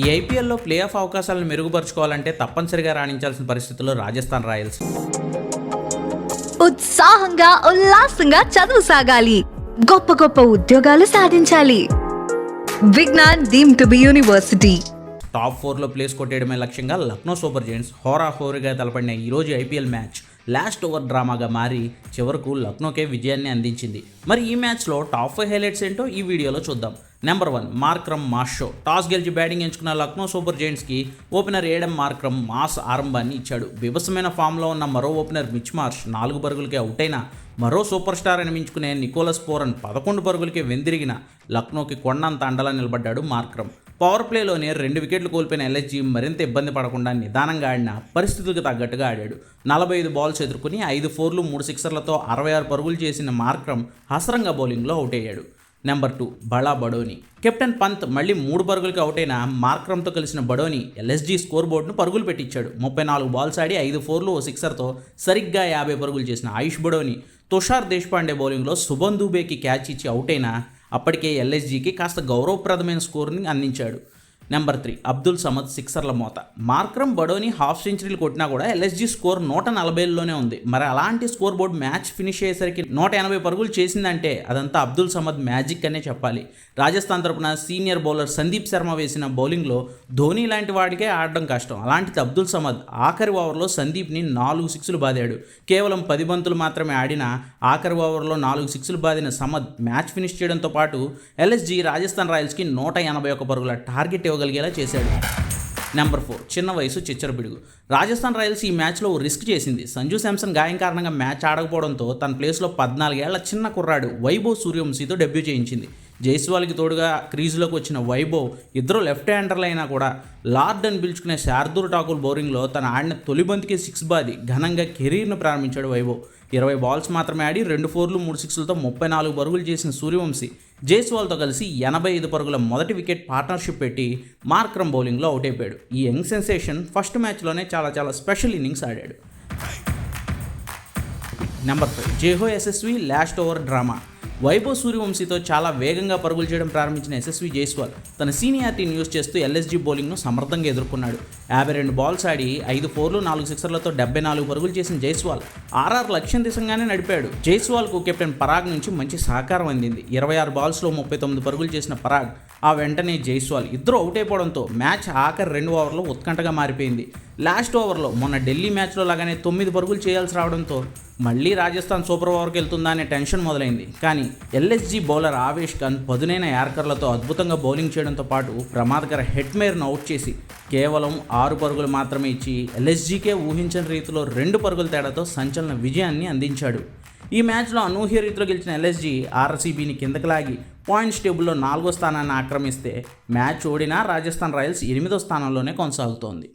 ఈ ఐపీఎల్లో play of అవకాశాలను మెరుగుపరుచుకోవాలంటే తప్పనిసరిగా రాణించాల్సిన పరిస్థితుల్లో రాజస్థాన్ రాయల్స్. ఉత్సాహంగా ఉల్లాసంగా చదువు సాగాలి. గొప్ప గొప్ప ఉద్యోగాలు సాధించాలి. Vignan deem to be university. Top ఫోర్లో ప్లేస్ కొట్టేయడమే లక్ష్యంగా లక్నో సూపర్ జైంట్స్ హోరా హోరుగా తలపడిన ఈరోజు ఐపీఎల్ మ్యాచ్. లాస్ట్ ఓవర్ డ్రామాగా మారి చివరకు లక్నోకే విజయాన్ని అందించింది. మరి ఈ మ్యాచ్లో టాప్ ఫైవ్ హైలైట్స్ ఏంటో ఈ వీడియోలో చూద్దాం. Number one Markram mass show toss గెలిచి బ్యాటింగ్ ఎంచుకున్న లక్నో సూపర్ జైంట్స్కి ఓపెనర్ ఏడం మార్క్రమ్ మాస్ ఆరంభాన్ని ఇచ్చాడు. బిభసమైన ఫామ్లో ఉన్న మరో ఓపెనర్ మిచ్ మార్ష్ నాలుగు పరుగులకే అవుట్ అయినా మరో సూపర్ స్టార్ అనిపించుకునే నికోలస్ పోరన్ పదకొండు పరుగులకే వెందిరిగిన లక్నోకి కొండంత అండలా నిలబడ్డాడు మార్క్రమ్. పవర్ ప్లేలోనే రెండు వికెట్లు కోల్పోయిన ఎల్ఎస్జీ మరింత ఇబ్బంది పడకుండా నిదానంగా ఆడిన పరిస్థితులకు తగ్గట్టుగా ఆడాడు. నలభై ఐదు బాల్స్ ఎదుర్కొని ఐదు ఫోర్లు మూడు సిక్సర్లతో అరవై ఆరు పరుగులు చేసిన మార్క్రమ్ హసరంగా బౌలింగ్లో అవుట్ అయ్యాడు నెంబర్ టూ బడా బడోని. కెప్టెన్ పంత్ మళ్ళీ మూడు పరుగులకి అవుట్ అయిన మార్క్రమ్తో కలిసిన బడోని ఎల్ఎస్జీ స్కోర్ బోర్డును పరుగులు పెట్టించాడు. ముప్పై నాలుగు బాల్స్ ఆడి ఐదు ఫోర్లు ఓ సిక్సర్తో సరిగ్గా యాభై పరుగులు చేసిన ఆయుష్ బడోని. తుషార్ దేశపాండే బౌలింగ్లో శుభన్ దూబేకి క్యాచ్ ఇచ్చి అవుట్ అయిన అప్పటికే ఎల్ఎస్జీకి కాస్త గౌరవప్రదమైన స్కోర్ని అందించాడు. నెంబర్ త్రీ అబ్దుల్ సమద్ సిక్సర్ల మోత. మార్క్రమ్ బడోని హాఫ్ సెంచరీలు కొట్టినా కూడా ఎల్ఎస్జీ స్కోర్ నూట నలభైలోనే ఉంది. మరి అలాంటి స్కోర్ బోర్డ్ మ్యాచ్ ఫినిష్ అయ్యేసరికి నూట ఎనభై పరుగులు చేసిందంటే అదంతా అబ్దుల్ సమద్ మ్యాజిక్ అనే చెప్పాలి. రాజస్థాన్ తరపున సీనియర్ బౌలర్ సందీప్ శర్మ వేసిన బౌలింగ్లో ధోని లాంటి వాడికే ఆడడం కష్టం. అలాంటిది అబ్దుల్ సమద్ ఆఖరి ఓవర్లో సందీప్ని నాలుగు సిక్స్లు బాదాడు. కేవలం పది బంతులు మాత్రమే ఆడిన ఆఖరి ఓవర్లో నాలుగు సిక్స్లు బాదిన సమద్ మ్యాచ్ ఫినిష్ చేయడంతో పాటు ఎల్ఎస్జీ రాజస్థాన్ రాయల్స్కి నూట ఎనభై ఒక పరుగుల టార్గెట్ ఇవ్వగలిగేలా చేశాడు. నెంబర్ ఫోర్ చిన్న వయసు చిచ్చరబిడుగు రాజస్థాన్ రాయల్స్ ఈ మ్యాచ్లో ఓ రిస్క్ చేసింది. సంజు శాంసన్ గాయం కారణంగా మ్యాచ్ ఆడకపోవడంతో తన ప్లేస్లో పద్నాలుగేళ్ళ చిన్న కుర్రాడు వైభవ్ సూర్యవంశీతో డెబ్యూ చేయించింది. జైస్వాల్కి తోడుగా క్రీజులోకి వచ్చిన వైభవ్ ఇద్దరు లెఫ్ట్ హ్యాండర్లు అయినా కూడా లార్డ్ అని పిలుచుకునే శార్దూర్ ఠాకూర్ బౌలింగ్లో తన ఆడిన తొలి బంతికి సిక్స్ బాది ఘనంగా కెరీర్ను ప్రారంభించాడు వైభవ్. ఇరవై బాల్స్ మాత్రమే ఆడి రెండు ఫోర్లు మూడు సిక్స్లతో ముప్పై నాలుగు పరుగులు చేసిన సూర్యవంశీ జైస్వాల్తో కలిసి ఎనభై ఐదు పరుగుల మొదటి వికెట్ పార్ట్నర్షిప్ పెట్టి మార్క్రమ్ బౌలింగ్లో అవుట్ అయిపోయాడు. ఈ యంగ్ సెన్సేషన్ ఫస్ట్ మ్యాచ్లోనే చాలా చాలా స్పెషల్ ఇన్నింగ్స్ ఆడాడు. నెంబర్ ఫైవ్ జేహో ఎస్ఎస్వి లాస్ట్ ఓవర్ డ్రామా. వైభవ్ సూర్యవంశీతో చాలా వేగంగా పరుగులు చేయడం ప్రారంభించిన ఎస్ఎస్వి జైస్వాల్ తన సీనియారిటీని యూజ్ చేస్తూ ఎల్ఎస్జీ బౌలింగ్ను సమర్థంగా ఎదుర్కొన్నాడు. యాభై రెండు బాల్స్ ఆడి ఐదు ఫోర్లు నాలుగు సిక్సర్లతో డెబ్బై నాలుగు పరుగులు చేసిన జైస్వాల్ ఆర్ఆర్ లక్ష్యం దిశంగానే నడిపాడు. జైస్వాల్కు కెప్టెన్ పరాగ్ నుంచి మంచి సహకారం అందింది. ఇరవై ఆరు బాల్స్లో ముప్పై తొమ్మిది పరుగులు చేసిన పరాగ్ ఆ వెంటనే జైస్వాల్ ఇద్దరు అవుట్ అయిపోవడంతో మ్యాచ్ ఆఖరి రెండు ఓవర్లో ఉత్కంఠగా మారిపోయింది. లాస్ట్ ఓవర్లో మొన్న ఢిల్లీ మ్యాచ్లో లాగానే తొమ్మిది పరుగులు చేయాల్సి రావడంతో మళ్ళీ రాజస్థాన్ సూపర్ ఓవర్కి వెళ్తుందా అనే టెన్షన్ మొదలైంది. కానీ ఎల్ఎస్జీ బౌలర్ ఆవేష్ ఖాన్ పదునైన యార్కర్లతో అద్భుతంగా బౌలింగ్ చేయడంతో పాటు ప్రమాదకర హెడ్ మేర్ను అవుట్ చేసి కేవలం ఆరు పరుగులు మాత్రమే ఇచ్చి ఎల్ఎస్జీకే ఊహించని రీతిలో రెండు పరుగుల తేడాతో సంచలన విజయాన్ని అందించాడు. ఈ మ్యాచ్లో అనూహ్య రీతిలో గెలిచిన ఎల్ఎస్జీ ఆర్సీబీని కిందకి లాగి పాయింట్స్ టేబుల్లో నాలుగో స్థానాన్ని ఆక్రమిస్తే మ్యాచ్ ఓడినా రాజస్థాన్ రాయల్స్ ఎనిమిదో స్థానంలోనే కొనసాగుతోంది.